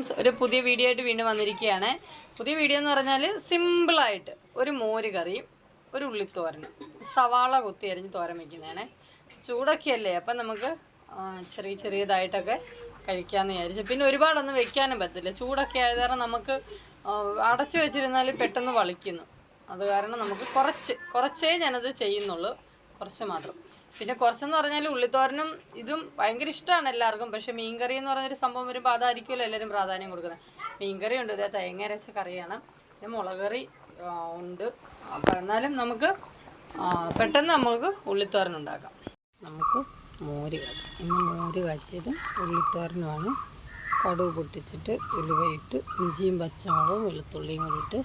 Friends ഒരു പുതിയ video ആയിട്ട് വീണ്ടും വന്നിരിക്കുകയാണ്. പുതിയ വീഡിയോ എന്ന് പറഞ്ഞാൽ സിമ്പിളായിട്ട് ഒരു മോര് കറിയും ഒരു ഉള്ളിത്തോരനും സവാള കുത്തി അരിഞ്ഞ് തോരൻ വയ്ക്കുന്നതാണ് ചൂടൊക്കെയല്ലേ? അപ്പം നമുക്ക് ചെറിയ ചെറിയതായിട്ടൊക്കെ കഴിക്കാമെന്ന് വിചാരിച്ചു. പിന്നെ ഒരുപാടൊന്നും വെക്കാനും പറ്റില്ല ചൂടൊക്കെ ആയത് കാരണം നമുക്ക് അടച്ചു വെച്ചിരുന്നാൽ പെട്ടെന്ന് വളിക്കുന്നു. അത് കാരണം നമുക്ക് കുറച്ച് കുറച്ചേ ഞാനത് ചെയ്യുന്നുള്ളൂ. കുറച്ച് മാത്രം. പിന്നെ കുറച്ചെന്ന് പറഞ്ഞാൽ ഉള്ളിത്തോരനും ഇതും ഭയങ്കര ഇഷ്ടമാണ് എല്ലാവർക്കും. പക്ഷെ മീൻകറി എന്ന് പറഞ്ഞൊരു സംഭവം വരുമ്പോൾ അതായിരിക്കുമല്ലോ എല്ലാവരും പ്രാധാന്യം കൊടുക്കുന്നത് മീൻകറി ഉണ്ട് ഇതേ തേങ്ങ അരച്ച കറിയാണ്. പിന്നെ മുളക് കറി ഉണ്ട്. അപ്പം എന്നാലും നമുക്ക് പെട്ടെന്ന് നമുക്ക് ഉള്ളിത്തോരൻ ഉണ്ടാക്കാം. നമുക്ക് മോര് കാച്ചി ഇന്ന് മോര് കാച്ചിയതും ഉള്ളിത്തോരനുമാണ്. കടുവ് പൊട്ടിച്ചിട്ട് ഉലുവയിട്ട് ഇഞ്ചിയും പച്ചമുളകും വെളുത്തുള്ളിയും കൂടി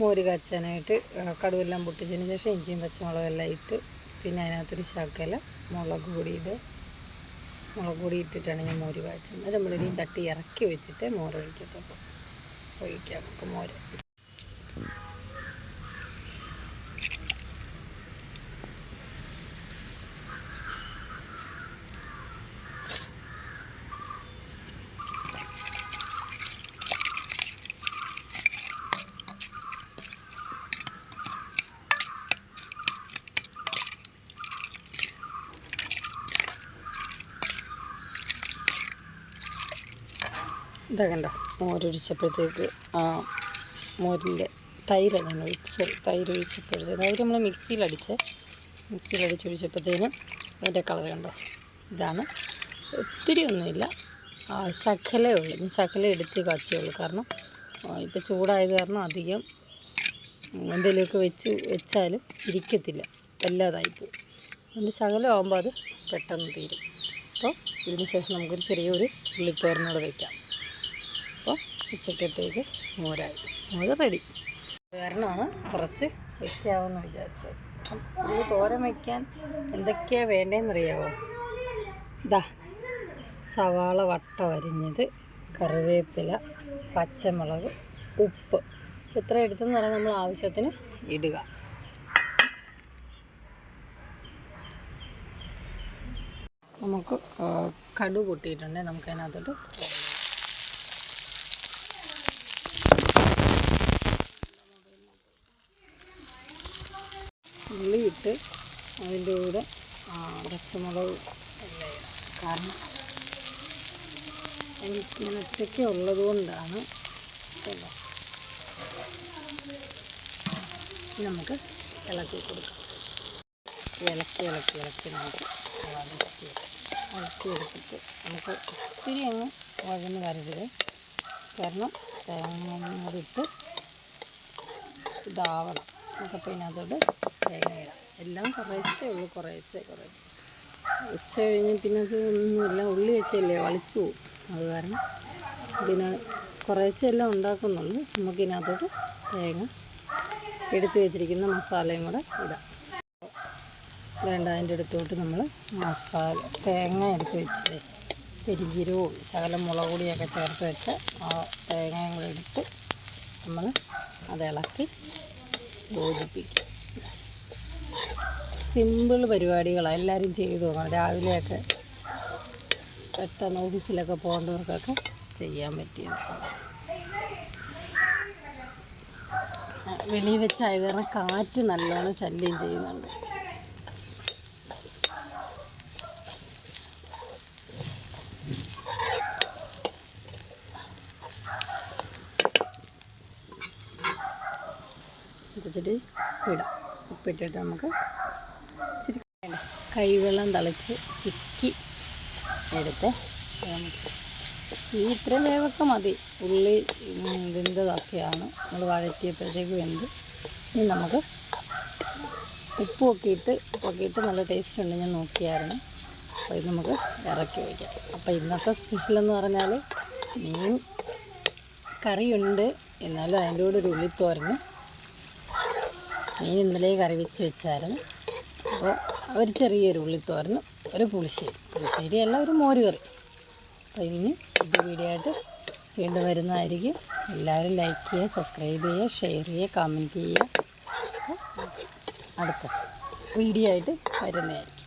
മോര് കാച്ചാനായിട്ട് കടുവെല്ലാം പൊട്ടിച്ചതിന് ശേഷം ഇഞ്ചിയും പച്ചമുളകും എല്ലാം ഇട്ട് പിന്നെ അതിനകത്തൊരു ശകല മുളക് പൊടി ഇട്. മുളക് പൊടി ഇട്ടിട്ടാണ് ഞാൻ മോര് കാച്ചുന്നത് നമ്മളിനി ചട്ടി ഇറക്കി വെച്ചിട്ട് മോര് ഒഴിക്കാം നമുക്ക് മോര്. ഇതാ കണ്ട മോരൊഴിച്ചപ്പോഴത്തേക്ക് ആ മോരിന്റെ തൈര് ഞാൻ ഒഴിച്ച് തൈര് ഒഴിച്ചപ്പോഴത്തേക്ക് തൈര് നമ്മൾ മിക്സിയിലടിച്ച് മിക്സിയിലടിച്ച് ഒഴിച്ചപ്പോഴത്തേനും അതിന്റെ കളർ കണ്ടോ ഇതാണ്. ഒത്തിരി ഒന്നുമില്ല ശകലേ ഉള്ളൂ ഞാൻ ശകല എടുത്ത് കാച്ചിയുള്ളൂ കാരണം ഇപ്പോൾ ചൂടായത് കാരണം അധികം എന്തെങ്കിലുമൊക്കെ വെച്ച് വെച്ചാലും ഇരിക്കത്തില്ല വല്ലാതായിപ്പോവും. അതിന്റെ ശകലം ആകുമ്പോൾ അത് പെട്ടെന്ന് തീരും. അപ്പോൾ ഇതിന് ശേഷം നമുക്കൊരു ചെറിയൊരു ഉള്ളിത്തോരനോട് വയ്ക്കാം ഉച്ചക്കത്തേക്ക് മോരായി മോര് റെഡി. കാരണമാണ് കുറച്ച് വയ്ക്കാമെന്ന് വിചാരിച്ചത്. അപ്പം നമുക്ക് തോരൻ വയ്ക്കാൻ എന്തൊക്കെയാണ് വേണ്ടതെന്നറിയാമോ ഇതാ സവാള വട്ട വരിഞ്ഞത് കറിവേപ്പില പച്ചമുളക് ഉപ്പ്. എത്ര എടുത്തെന്ന് പറഞ്ഞാൽ നമ്മൾ ആവശ്യത്തിന് ഇടുക. നമുക്ക് കടു പൊട്ടിയിട്ടുണ്ടെങ്കിൽ നമുക്ക് ഉള്ളിയിട്ട് അതിന്റെ കൂടെ പച്ചമുളക് കാരണം എനിക്ക് ഞാൻ ഒറ്റയ്ക്ക് ഉള്ളത് കൊണ്ടാണ് നമുക്ക് ഇളക്കി കൊടുക്കാം. ഇളക്കി ഇളക്കി ഇളക്കി നമുക്ക് ഇളക്കി എടുത്തിട്ട് നമുക്ക് ഒത്തിരി അങ്ങ് വഴന്ന് വരരുത്. കാരണം ഇട്ട് ഇതാവണം. നമുക്കപ്പോൾ ഇതിനകത്തോട്ട് തേങ്ങ ഇടാം എല്ലാം കുറേശ്ശേ ഉള്ളൂ കുറേശ്ശേ കുറേശ്ശേ ഉച്ച കഴിഞ്ഞ് പിന്നെ അത് ഒന്നുമില്ല ഉള്ളി വെച്ചല്ലേ വളിച്ചു പോകും അത് കാരണം ഇതിന് കുറേശ്ശെ എല്ലാം ഉണ്ടാക്കുന്നുള്ളൂ നമുക്കിതിനകത്തോട്ട് തേങ്ങ എടുത്ത് വെച്ചിരിക്കുന്ന മസാലയും കൂടെ ഇടാം. വേണ്ട അതിന്റെ അടുത്തോട്ട് നമ്മൾ മസാല തേങ്ങ എടുത്ത് വെച്ച് പെരിഞ്ചീരവും ശകലം മുളക് പൊടിയൊക്കെ ചേർത്ത് വെച്ച് ആ തേങ്ങയും കൂടെ എടുത്ത് നമ്മൾ അത് ഇളക്കി യോജിപ്പിക്കും സിമ്പിൾ പരിപാടികളാണ് എല്ലാവരും ചെയ്തു നോക്കണം രാവിലെയൊക്കെ പെട്ടെന്ന് ഓഫീസിലൊക്കെ പോകേണ്ടവർക്കൊക്കെ ചെയ്യാൻ പറ്റിയത്. വെളിയിൽ വെച്ചായത് കാരണം കാറ്റ് നല്ലോണം ശല്യം ചെയ്യുന്നുണ്ട്. വെച്ചിട്ട് ഇടാം. ഉപ്പിട്ടിട്ട് നമുക്ക് ഇച്ചിരി കൈവെള്ളം തളിച്ച് ചിക്കി എടുത്ത് ഈ ഇത്രയും വേവൊക്കെ മതി. ഉള്ളി വെന്തതൊക്കെയാണ്. നമ്മൾ വഴറ്റിയപ്പോഴത്തേക്ക് വെന്ത്. ഇനി നമുക്ക് ഉപ്പുമൊക്കെ ഇട്ട് ഉപ്പൊക്കെ ഇട്ട് നല്ല ടേസ്റ്റ് ഉണ്ട്. ഞാൻ നോക്കിയായിരുന്നു. അപ്പോൾ ഇത് നമുക്ക് ഇറക്കി വയ്ക്കാം അപ്പോൾ ഇന്നത്തെ സ്പെഷ്യൽ എന്ന് പറഞ്ഞാൽ മീൻ കറിയുണ്ട്. എന്നാലും അതിന്റെ കൂടെ ഒരു ഉള്ളിത്തോരനും മീൻ ഇന്നലെ കറി വെച്ച് വെച്ചായിരുന്നു. അപ്പോൾ ഒരു ചെറിയൊരു ഉള്ളിത്തോരനും ഒരു പുളിശ്ശേരി. പുളിശ്ശേരി അല്ല ഒരു മോര് കറി. അപ്പോൾ ഇനി ഇത് വീഡിയോ ആയിട്ട് വീണ്ടും വരുന്നതായിരിക്കും. എല്ലാവരും ലൈക്ക് ചെയ്യുക സബ്സ്ക്രൈബ് ചെയ്യുക ഷെയർ ചെയ്യുക കമന്റ് ചെയ്യുക. അടുത്ത വീഡിയോ ആയിട്ട് വരുന്നതായിരിക്കും.